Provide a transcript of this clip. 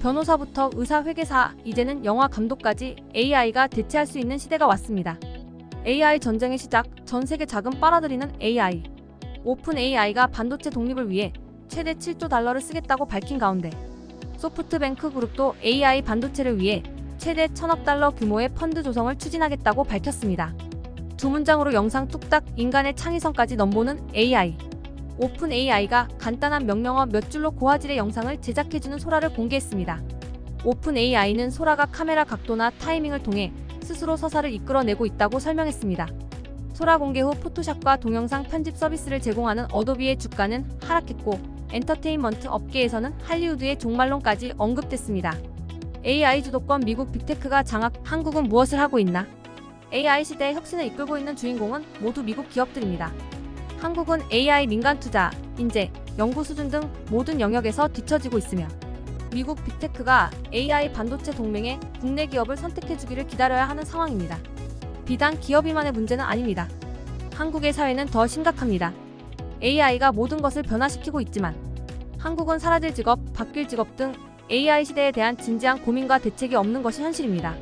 변호사부터 의사 회계사, 이제는 영화 감독까지 AI가 대체할 수 있는 시대가 왔습니다. AI 전쟁의 시작, 전 세계 자금 빨아들이는 AI. 오픈 AI가 반도체 독립을 위해 최대 7조 달러를 쓰겠다고 밝힌 가운데 소프트뱅크 그룹도 AI 반도체를 위해 최대 1000억 달러 규모의 펀드 조성을 추진하겠다고 밝혔습니다. 두 문장으로 영상 뚝딱 인간의 창의성까지 넘보는 AI. 오픈 AI가 간단한 명령어 몇 줄로 고화질의 영상을 제작해주는 소라를 공개했습니다. 오픈 AI는 소라가 카메라 각도나 타이밍을 통해 스스로 서사를 이끌어내고 있다고 설명했습니다. 소라 공개 후 포토샵과 동영상 편집 서비스를 제공하는 어도비의 주가는 하락했고 엔터테인먼트 업계에서는 할리우드의 종말론까지 언급됐습니다. AI 주도권 미국 빅테크가 장악, 한국은 무엇을 하고 있나? AI 시대의 혁신을 이끌고 있는 주인공은 모두 미국 기업들입니다. 한국은 AI 민간 투자, 인재, 연구 수준 등 모든 영역에서 뒤처지고 있으며 미국 빅테크가 AI 반도체 동맹에 국내 기업을 선택해주기를 기다려야 하는 상황입니다. 비단 기업이만의 문제는 아닙니다. 한국의 사회는 더 심각합니다. AI가 모든 것을 변화시키고 있지만 한국은 사라질 직업, 바뀔 직업 등 AI 시대에 대한 진지한 고민과 대책이 없는 것이 현실입니다.